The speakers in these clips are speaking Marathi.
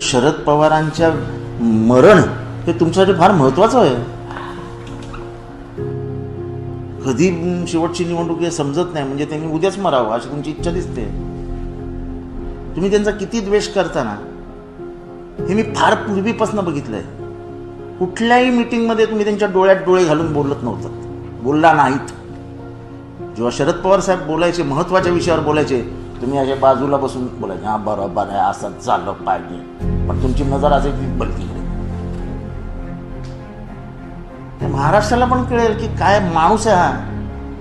शरद पवारांच्या मरण हे तुमच्यासाठी फार महत्वाचं आहे. कधी शेवटची निवडणूक हे समजत नाही म्हणजे त्यांनी उद्याच मरावं अशी तुमची इच्छा दिसते. तुम्ही त्यांचा किती द्वेष करता ना हे मी फार पूर्वीपासून बघितलंय. कुठल्याही मीटिंगमध्ये तुम्ही त्यांच्या डोळ्यात डोळे घालून बोलत नव्हतात. बोलला नाहीत. जेव्हा शरद पवार साहेब बोलायचे महत्त्वाच्या विषयावर बोलायचे तुम्ही अशा बाजूला बसून बोलायचे हा बरोबर आहे असं झालं पाहिजे. पण तुमची नजर आज एक बनती महाराष्ट्राला पण कळेल की काय माणूस आहे हा.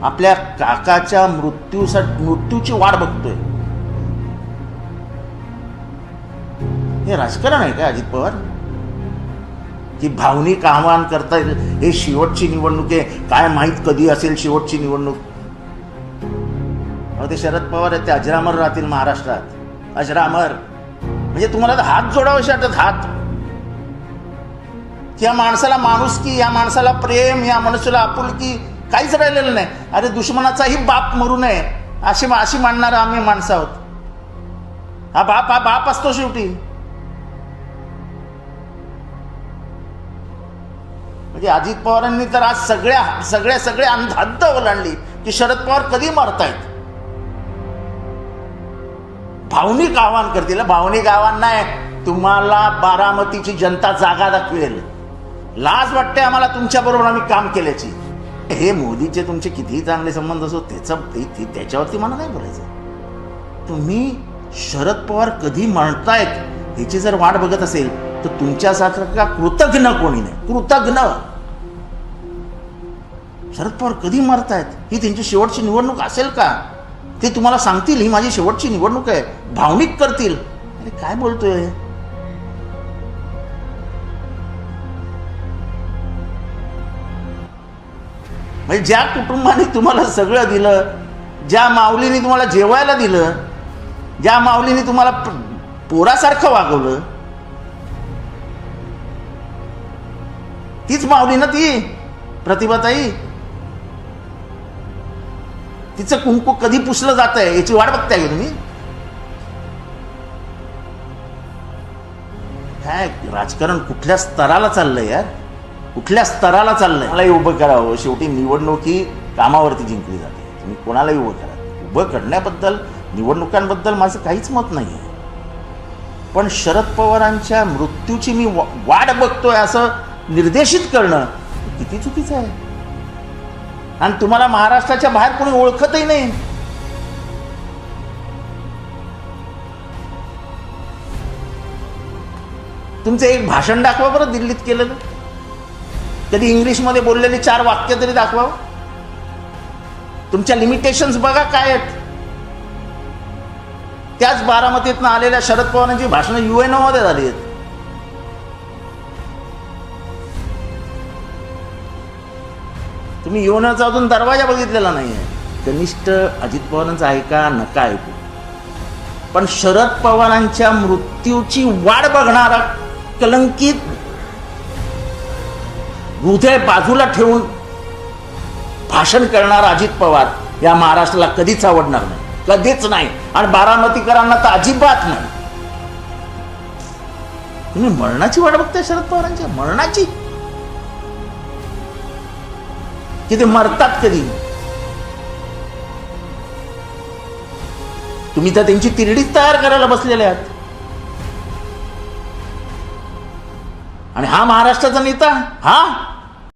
आपल्या काकाच्या मृत्यूसाठी मृत्यूची वाट बघतोय. हे राजकारण आहे का अजित पवार? की भावनिक आव्हान करता येईल हे शेवटची निवडणूक आहे. काय माहीत कधी असेल शेवटची निवडणूक? ते शरद पवार आहेत ते अजरामर राहतील महाराष्ट्रात. अजरामर. म्हणजे तुम्हाला हात जोडावेसे वाटत हात. की या माणसाला माणुसकी या माणसाला प्रेम या मनुष्याला आपुलकी काहीच राहिलेलं नाही. अरे दुश्मनाचाही बाप मरू नये अशी अशी मानणार आम्ही माणसं आहोत. हा बाप हा बाप असतो शेवटी. म्हणजे अजित पवारांनी तर आज सगळ्या सगळ्या सगळ्या अंध- ओलांडली की शरद पवार कधी मरतायत? भावनिक आव्हान करतील. भावनिक आव्हान नाही तुम्हाला बारामतीची जनता जागा दाखवेल. लाज वाटते आम्हाला तुमच्या बरोबर आम्ही काम केल्याची. हे मोदीचे तुमचे कितीही चांगले संबंध असो त्याचं त्याच्यावरती मला नाही बोलायचं. तुम्ही शरद पवार कधी म्हणतायत ह्याची जर वाट बघत असेल तर तुमच्यासारखा कृतज्ञ कोणी नाही. कृतज्ञ शरद पवार कधी मरतायत? ही त्यांची शेवटची निवडणूक असेल का? ते तुम्हाला सांगतील ही माझी शेवटची निवडणूक आहे. भावनिक करतील. अरे काय बोलतोय? म्हणजे ज्या कुटुंबाने तुम्हाला सगळं दिलं ज्या माऊलीने तुम्हाला जेवायला दिलं ज्या माऊलीने तुम्हाला पोरासारखं वागवलं तीच माऊली ना ती? प्रतिभाताई तिचं कुंकू कधी पुसलं जात आहे याची वाट बघताय तुम्ही? काय राजकारण कुठल्या स्तराला चाललंय यार? कुठल्या स्तराला चाललंय? मलाही उभं करावं. शेवटी निवडणूक ही कामावरती जिंकली जाते. तुम्ही कोणालाही उभं करा. उभं करण्याबद्दल निवडणुकांबद्दल माझं काहीच मत नाही आहे पण शरद पवारांच्या मृत्यूची मी वाट बघतोय असं निर्देशित करणं किती चुकीचं आहे? आणि तुम्हाला महाराष्ट्राच्या बाहेर कोणी ओळखतही नाही. तुमचं एक भाषण दाखवा बरं दिल्लीत केलेलं. कधी इंग्लिशमध्ये बोललेली चार वाक्य तरी दाखवा. तुमच्या लिमिटेशन्स बघा काय आहेत. त्याच बारामतीतनं आलेल्या शरद पवारांची भाषणं युएनओ मध्ये झाली आहेत. तुम्ही युएनओचा अजून दरवाजा बघितलेला नाही आहे कनिष्ठ अजित पवारांचा ऐका नका ऐकू. पण शरद पवारांच्या मृत्यूची वाट बघणारा कलंकित हृदय बाजूला ठेवून भाषण करणारा अजित पवार या महाराष्ट्राला कधीच आवडणार नाही. कधीच नाही. आणि बारामतीकरांना तर अजिबात नाही. तुम्ही मरणाची वाट बघताय शरद पवारांच्या मरणाची? की ते मरतात कधी? तुम्ही तर त्यांची तिरडीच तयार करायला बसलेले आहात. आणि हा महाराष्ट्राचा नेता हा?